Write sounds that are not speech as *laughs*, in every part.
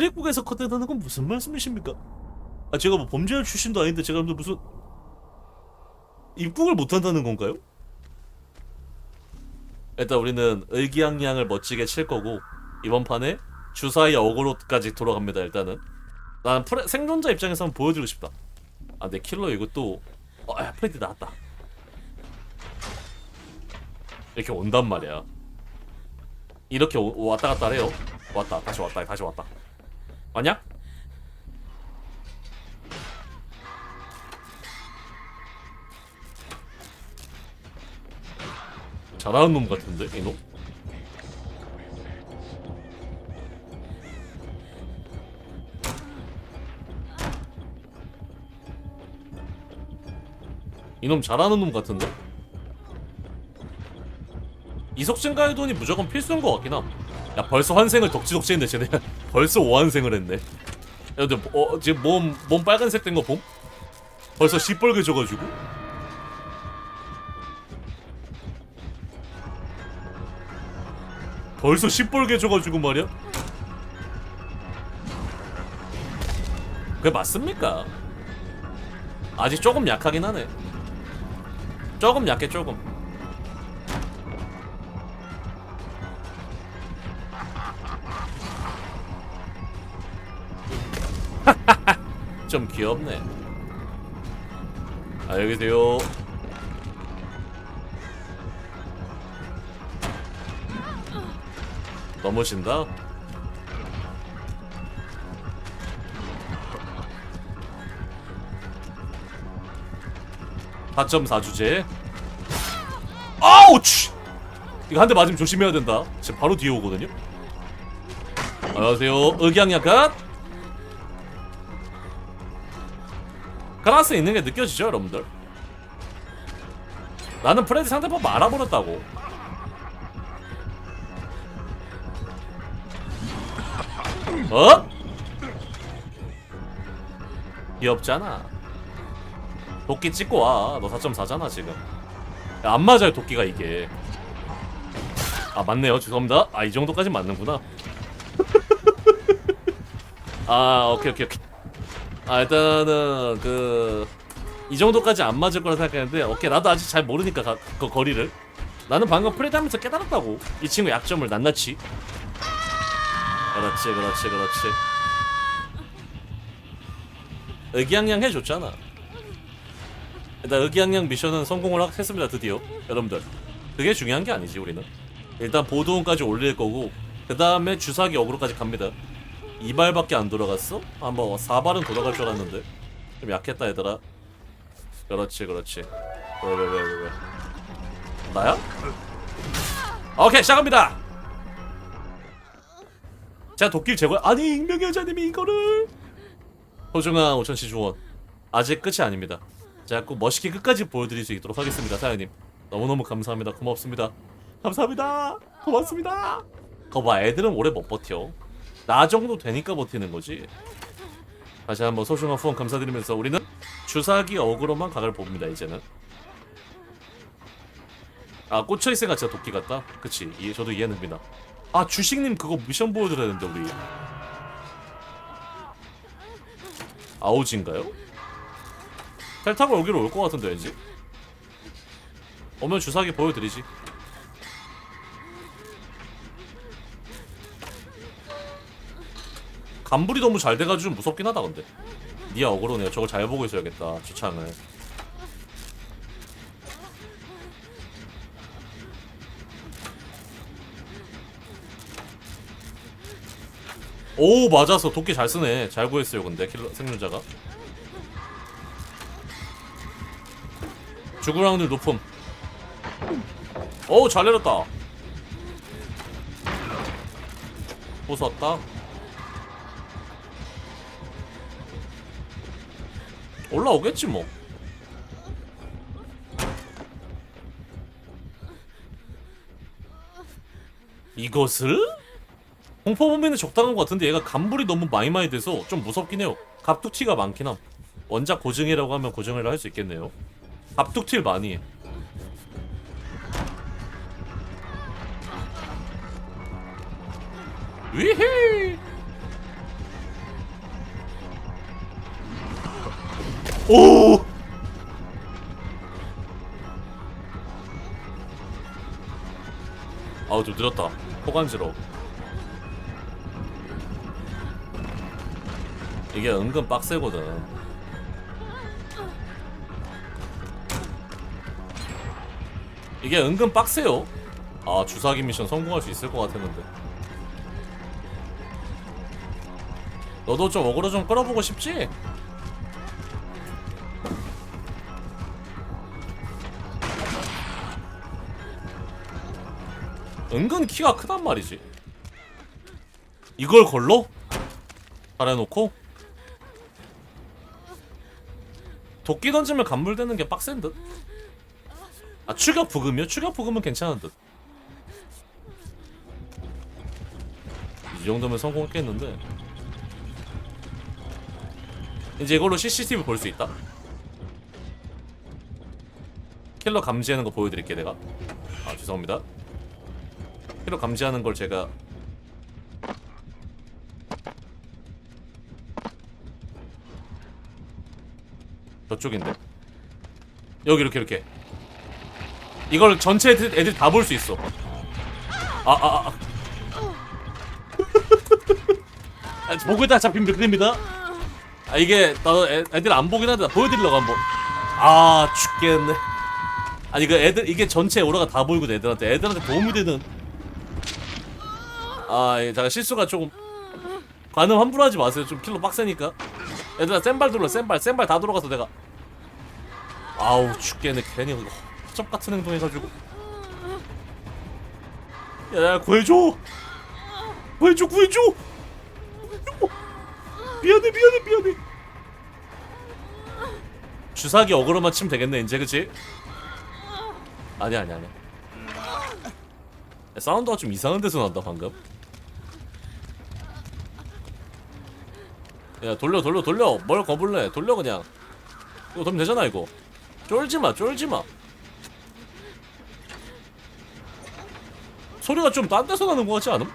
출입국에서 커튼하는 건 무슨 말씀이십니까? 아 제가 뭐 범죄자 출신도 아닌데 제가 무슨 입국을 못한다는 건가요? 일단 우리는 의기양양을 멋지게 칠 거고 이번 판에 주사위 어그로까지 돌아갑니다 일단은. 난 프레, 생존자 입장에서 한번 보여주고 싶다. 아 내 킬러 이거 또 어, 야, 프레디 나왔다. 이렇게 온단 말이야. 이렇게 오- 왔다 갔다 해요? 왔다 다시 왔다 다시 왔다 왔냐? 잘하는 놈 같은데 이놈? 이놈 잘하는 놈 같은데? 이속 증가의 돈이 무조건 필수인 것 같긴 함. 야 벌써 환생을 덕지덕지했네 쟤네. *laughs* 벌써 오환생을 했네. 야 근데 어, 지금 몸, 몸 빨간색 된 거 봄? 벌써 시뻘개져가지고? 벌써 시뻘개져가지고 말이야? 그게 맞습니까? 아직 조금 약하긴 하네. 조금 약해 조금. 귀엽네. 아 여기 계세요. 넘으신다. (4.4) 주제 아우치 이거 한 대 맞으면 조심해야 된다 지금 바로 뒤에 오거든요 안녕하세요 의기양약간 클라스 있는 게 느껴지죠 여러분들? 나는 프레디 상대법 알아버렸다고. 어? 귀엽잖아. 도끼 찍고 와너 4.4잖아 지금. 야, 안 맞아요 도끼가 이게. 아 맞네요. 죄송합니다. 아 이 정도까지 맞는구나. *laughs* 아 오케이 오케이 오케이 아 일단은 그 이 정도까지 안 맞을 거라 생각했는데 오케이 나도 아직 잘 모르니까 가, 그 거리를. 나는 방금 프레드 하면서 깨달았다고. 이 친구 약점을 낱낱이. 그렇지 그렇지 그렇지. 의기양양 해줬잖아. 일단 의기양양 미션은 성공을 하- 했습니다 드디어. 여러분들. 그게 중요한 게 아니지 우리는. 일단 보도원까지 올릴 거고 그 다음에 주사기 어그로까지 갑니다 이발밖에 안 돌아갔어? 아뭐 사발은 돌아갈 줄 알았는데. 좀 약했다 얘들아. 그렇지 그렇지. 왜 왜 왜 왜 왜? 나야? 오케이 시작합니다! 자 도끼를 제거 아니 익명의 여자님이 이거를! 소중한 5천시 주원 아직 끝이 아닙니다. 자꾸 멋있게 끝까지 보여드릴 수 있도록 하겠습니다 사장님. 너무너무 감사합니다. 고맙습니다. 감사합니다. 고맙습니다. 거봐 애들은 오래 못 버텨 나 정도 되니까 버티는 거지. 다시 한번 소중한 후원 감사드리면서 우리는 주사기 어그로만 각을 봅니다 이제는. 아 꽂혀있으니까 진짜 도끼 같다? 그치. 이해, 저도 이해됩니다. 아 주식님 그거 미션 보여드려야 되는데 우리. 아우지인가요? 텔 타고 여기로 올 것 같은데 왠지? 오면 주사기 보여드리지 간불이 너무 잘 돼가지고 좀 무섭긴 하다 근데. 니아 어그로네요 저걸 잘 보고 있어야겠다 주창을. 오 맞았어. 도끼 잘 쓰네. 잘 구했어요 근데. 킬러 생존자가. 죽을 확률 높음. 오잘 내렸다. 부쉈다 올라오겠지 뭐. 이것을? 공포 범위는 적당한 것 같은데 얘가 간불이 너무 많이 많이 돼서 좀 무섭긴 해요. 갑툭튀가 많긴 함. 원작 고증이라고 하면 고증을 할 수 있겠네요. 갑툭튀를 많이 해. 위히 오! 아우 좀 늦었다. 호간지러. 이게 은근 빡세거든. 이게 은근 빡세요. 아 주사기 미션 성공할 수 있을 것 같았는데. 너도 좀 어그로 좀 끌어보고 싶지? 은근 키가 크단 말이지. 이걸 걸로? 잘해놓고? 도끼 던지면 간물되는 게 빡센 듯? 아 추격 부금이요? 추격 부금은 괜찮은 듯. 이 정도면 성공했겠는데. 이제 이걸로 CCTV 볼 수 있다. 킬러 감지하는 거 보여드릴게 내가. 아 죄송합니다. 킬러 감지하는 걸 제가 저쪽인데. 여기 이렇게 이렇게. 이걸 전체 애들, 애들 다 볼 수 있어. 아아아 아, 아. 아, *laughs* 보고 있다 잡히면 그립니다. 아 이게 나 애, 애들 안 보긴 하는데 보여드리려고 한번. 아 죽겠네. 아니 그 애들 이게 전체 오라가 다 보이고 애들한테. 애들한테 도움이 되는 아 예, 잠깐 실수가 조금 관음 함부로 하지 마세요. 좀 킬로 빡세니까. 얘들아 센발 돌려 센발. 센발 다 돌아가서 내가. 아우 죽겠네. 괜히 이거 허접 같은 행동 해가지고. 야 구해줘! 구해줘 구해줘! 미안해 미안해 미안해. 주사기 어그로만 치면 되겠네 이제 그치? 야, 사운드가 좀 이상한 데서 난다 방금 야 돌려 돌려 돌려. 뭘 거불래 돌려 그냥. 이거 돌면 되잖아 이거. 쫄지마 쫄지마. 소리가 좀 딴 데서 나는 것 같지 않음?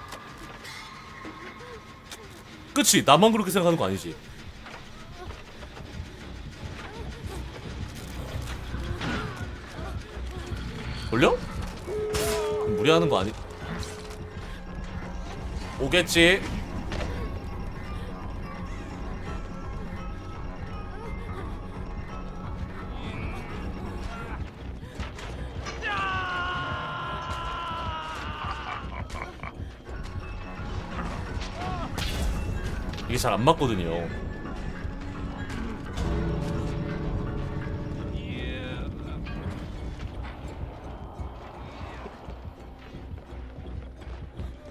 그치 나만 그렇게 생각하는 거 아니지. 돌려? 무리하는 거 아니? 오겠지 이게 잘 안 맞거든요.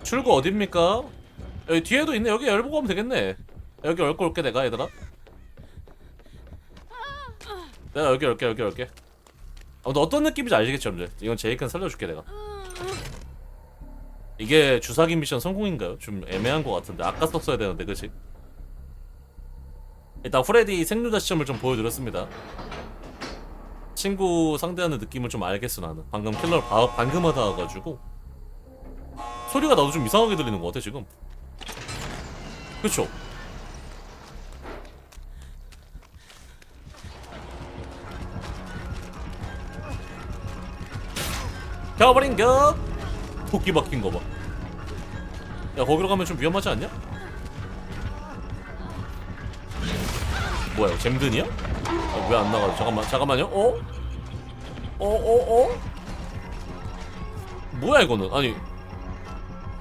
출구 어딥니까? 여기 뒤에도 있네. 여기 열고 가면 되겠네. 여기 열고 올게 내가 얘들아. 내가 여기 열게 여기 열게. 아, 너 어떤 느낌인지 알겠지 여러분들? 이건 제이큰 살려줄게 내가. 이게 주사기 미션 성공인가요? 좀 애매한 것 같은데 아까 썼어야 되는데 그치? 일단 프레디 생존자 시점을 좀 보여드렸습니다. 친구 상대하는 느낌을 좀 알겠어 나는. 방금 킬러를 바, 방금 하다 와가지고. 소리가 나도 좀 이상하게 들리는 것 같아 지금. 그쵸? 켜버린 겨 토끼 박힌 거봐. 야 거기로 가면 좀 위험하지 않냐? 뭐야 잼든이야? 어, 왜안 나가? 잠깐만 잠깐만요. 어? 어? 어? 어? 뭐야 이거는? 아니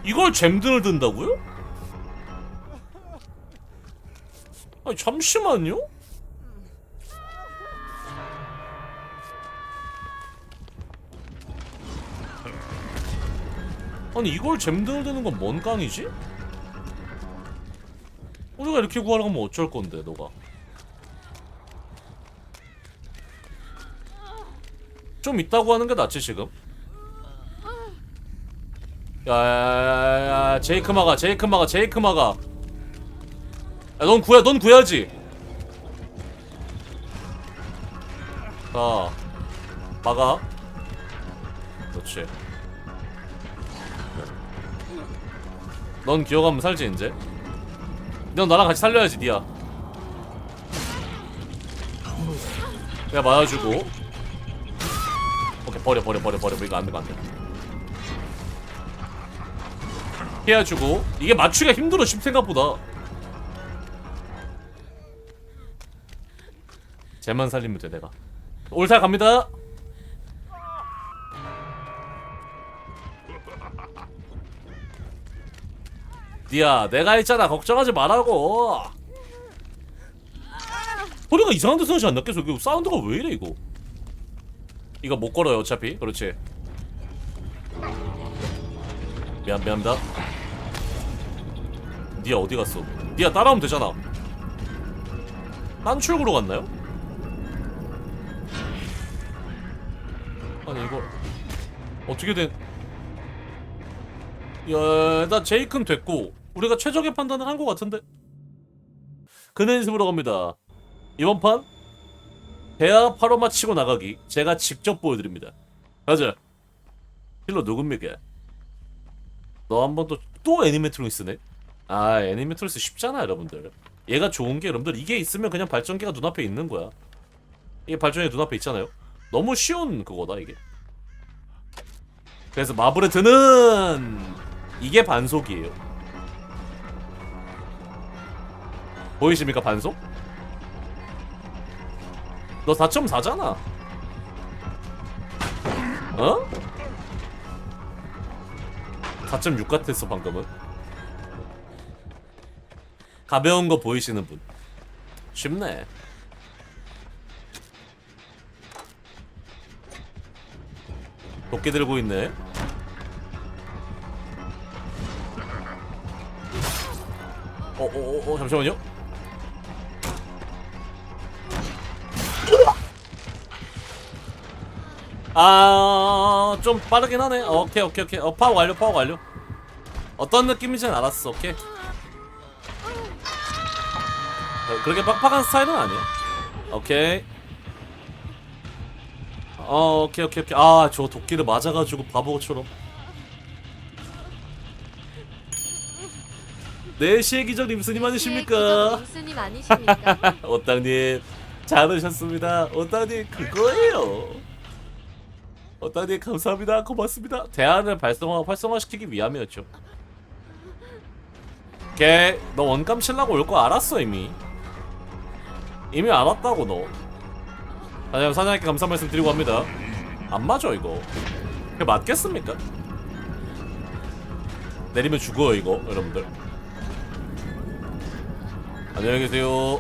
이걸 잼든을 든다고요? 아니 잠시만요. 아니 이걸 잼든을 드는 건 뭔 깡이지? 우리가 이렇게 구하러 가면 어쩔 건데 너가 좀 있다고 하는 게 낫지 지금? 야야야야 제이크 마가 제이크 마가 제이크 마가. 야넌 구해 넌 구해야지. 자 막아. 그렇지. 넌 기어가면 살지 이제? 넌 나랑 같이 살려야지 니야. 그냥 맞아주고 버려 버려 버려 버려. 이거 안돼 안돼. 피해주고. 이게 맞추기가 힘들어 심 생각보다. 쟤만 살리면 돼 내가. 올살 갑니다. 니야 내가 했잖아. 걱정하지 말라고. 소리가 이상한 데서 나지 않나? 계속 이거 사운드가 왜 이래 이거 이거 못 걸어요 어차피. 그렇지. 미안 미안합니다. 니야 어디 갔어? 니야 따라오면 되잖아. 딴 출구로 갔나요? 아니 이거 어떻게 된 야, 일단 제이큰 됐고 우리가 최적의 판단을 한 것 같은데. 그네 연습으로 갑니다. 이번 판 대하 파로마 치고 나가기 제가 직접 보여드립니다. 가자. 힐러 누굽니까? 너 한 번 또 또 애니메트로니스네? 아 애니메트로니스 쉽잖아 여러분들. 얘가 좋은 게 여러분들 이게 있으면 그냥 발전기가 눈앞에 있는 거야. 이게 발전기 눈앞에 있잖아요. 너무 쉬운 그거다 이게. 그래서 마브레트는 이게 반속이에요. 보이십니까 반속? 너 4.4잖아. 어? 4.6 같았어 방금은. 가벼운 거 보이시는 분. 쉽네. 도끼 들고 있네. 어어어 어, 잠시만요 아 좀 빠르긴 하네. 어, 오케이 오케이 오케이. 어 파워 완료 파워 완료. 어떤 느낌인지는 알았어. 오케이. 어, 그렇게 빡빡한 스타일은 아니야. 오케이. 어 오케이 오케이 오케이. 아 저 도끼를 맞아가지고 바보처럼. 네 시기적 림스님 아니십니까? 무슨님 아니십니까? *laughs* 오땅님 잘 오셨습니다. 오땅님 그거예요. 오땅님 감사합니다. 고맙습니다. 대안을 발성화 활성화시키기 위함이었죠. 걔 너 원감 칠라고 올 거 알았어 이미. 이미 알았다고 너. 사장님 사장님께 감사 말씀 드리고 합니다. 안 맞아 이거. 그게 맞겠습니까? 내리면 죽어요 이거 여러분들. 안녕히 계세요.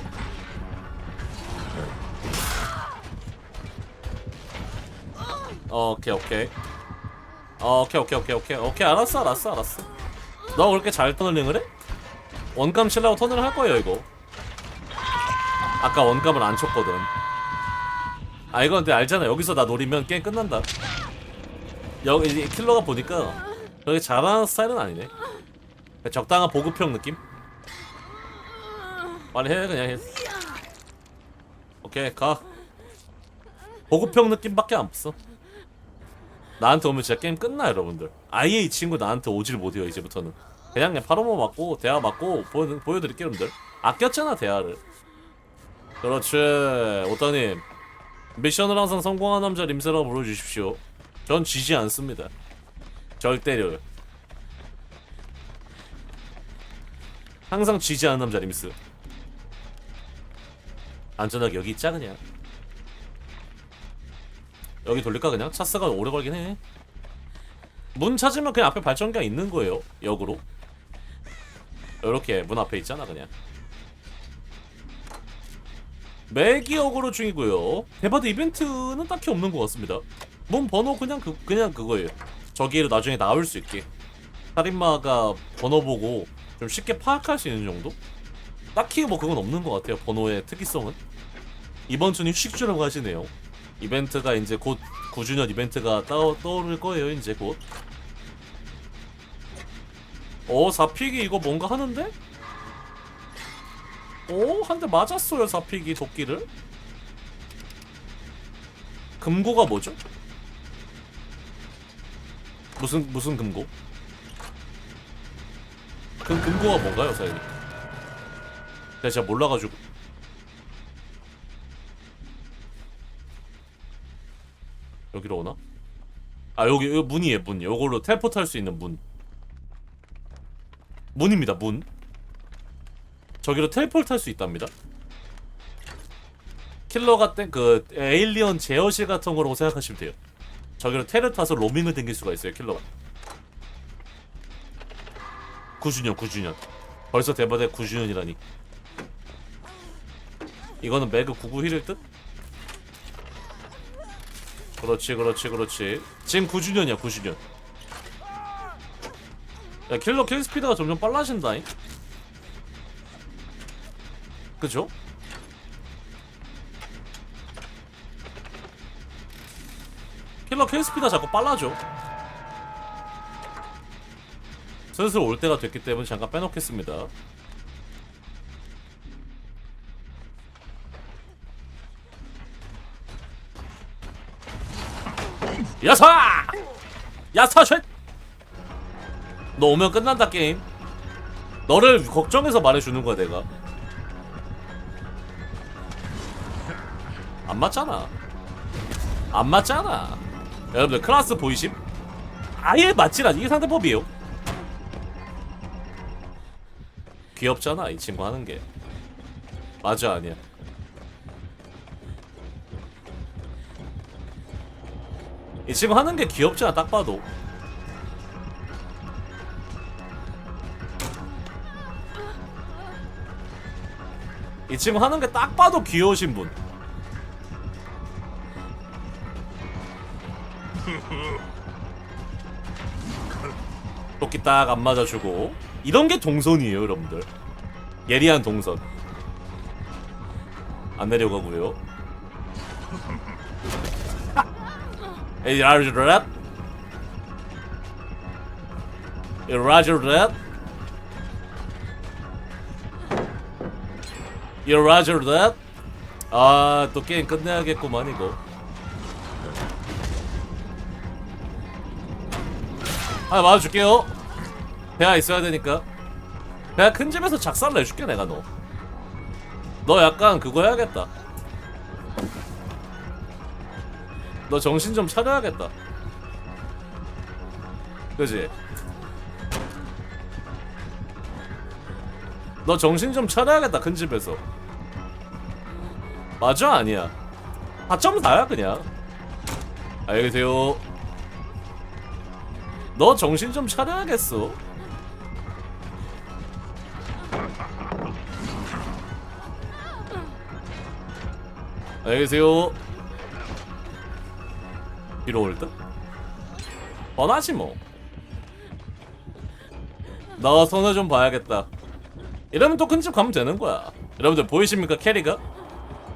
어, 오케이 오케이. 어, 오케이 오케이 오케이 오케이 오케이 알았어 알았어 알았어. 너 그렇게 잘 터널링을 해? 원감 칠라고 터널을 할 거예요 이거. 아까 원감을 안 쳤거든. 아 이건 근데 알잖아 여기서 나 노리면 게임 끝난다. 여기 킬러가 보니까 그렇게 잘하는 스타일은 아니네. 적당한 보급형 느낌? 빨리 해 그냥 해. 오케이 가. 보급형 느낌밖에 안 없어. 나한테 오면 진짜 게임 끝나 여러분들. 아예 이 친구 나한테 오질 못해요 이제부터는. 그냥 그냥 파로모 맞고 대화 맞고 보여 보여드릴게요 여러분들. 아꼈잖아 대화를. 그렇지 오따님 미션을 항상 성공한 남자 림세라고 불러주십시오. 전 지지 않습니다. 절대로. 항상 지지 않는 남자 림스. 안전하게 여기 있자 그냥. 여기 돌릴까 그냥? 차스가 오래 걸긴 해. 문 찾으면 그냥 앞에 발전기가 있는 거예요. 역으로. 이렇게 문 앞에 있잖아 그냥. 매기 역으로 중이고요. 대바드 이벤트는 딱히 없는 것 같습니다. 문 번호 그냥 그 그냥 그거예요. 저기로 나중에 나올 수 있게. 살인마가 번호 보고 좀 쉽게 파악할 수 있는 정도? 딱히 뭐 그건 없는 것 같아요. 번호의 특이성은. 이번 주는 휴식주라고 하시네요. 이벤트가 이제 곧 9주년 이벤트가 떠, 떠오를 거예요 이제 곧 어, 4픽이 이거 뭔가 하는데? 오, 한 대 맞았어요, 4픽이 도끼를. 금고가 뭐죠? 무슨, 무슨 금고? 그 금고가 뭔가요? 내가 진짜 몰라가지고. 여기로 오나? 아 여기, 여기 문이에요 문. 요걸로 텔포트 할 수 있는 문. 문입니다 문. 저기로 텔포트 할 수 있답니다. 킬러가 땐그 에일리언 제어실 같은 거라고 생각하시면 돼요. 저기로 테를 타서 로밍을 댕길 수가 있어요 킬러가. 9주년 9주년. 벌써 대바대 9주년이라니. 이거는 매그 99 힐일 듯? 그렇지 그렇지 그렇지. 지금 9주년이야 9주년. 야 킬러 킬 스피드가 점점 빨라진다잉? 그죠? 킬러 킬 스피드가 자꾸 빨라져. 슬슬 올 때가 됐기 때문에 잠깐 빼놓겠습니다 야사! 야사 쉣! 너 오면 끝난다 게임. 너를 걱정해서 말해주는 거야 내가. 안 맞잖아. 안 맞잖아. 여러분들 클라스 보이심? 아예 맞질 않 이게 상대법이에요. 귀엽잖아 이 친구 하는 게. 맞아 아니야 이 친구 하는 게 귀엽잖아? 딱 봐도. 이 친구 하는 게 딱 봐도 귀여우신 분. *laughs* 토끼 딱 안 맞아주고. 이런 게 동선이에요 여러분들. 예리한 동선. 안 내려가고요 *laughs* 라저 랩이 라저 랩이 라저 랩 아또 게임 끝내야겠구만 이거. 아 맞아줄게요. 배아 있어야 되니까. 배아 큰 집에서 작살 내줄게 내가 너. 너 약간 그거 해야겠다 너 정신 좀 차려야겠다 그지? 너 정신 좀 차려야겠다 큰 집에서 맞아 아니야 4.4야 그냥 안녕히 계세요 너 정신 좀 차려야겠어. 안녕히 계세요. 뒤로 올 듯? 뻔하지 뭐. 너 손을 좀 봐야겠다. 이러면 또 큰 집 가면 되는 거야. 여러분들 보이십니까 캐리가?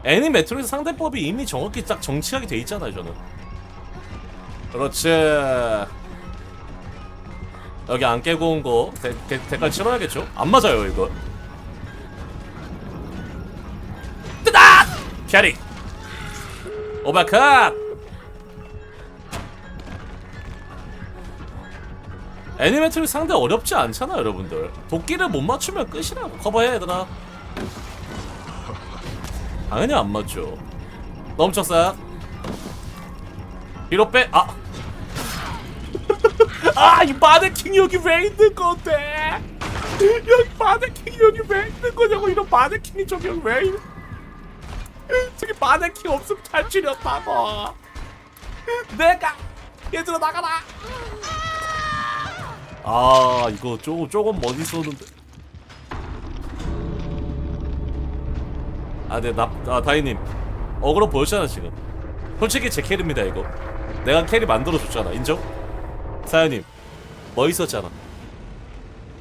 애니메트로에서 상대법이 이미 정확히 딱 정치하게 돼 있잖아요 저는. 그렇지. 여기 안 깨고 온 거 대가 치러야겠죠? 안 맞아요 이거 뜨다! 캐리 오바컷 애니메이트리 상대 어렵지 않잖아 여러분들 도끼를 못 맞추면 끝이라고 커버해 얘들아 당연히 안 맞죠 싹 뒤로 빼 아! 아, 이 마네킹 여기 왜 있는 건데? 여기 마네킹 여기 왜 있는 거냐고 이런 마네킹이 저기 왜 있는? 저기 마네킹 없으면 잘 치렸다고. 내가 얘들아 나가라. 아, 이거 조금 조금 멀리 쏘는데. 아, 네, 나, 아, 다이님 어그로 보였잖아 지금. 솔직히 제 캐리입니다 이거. 내가 캐리 만들어 줬잖아 인정? 사연님 멋있었잖아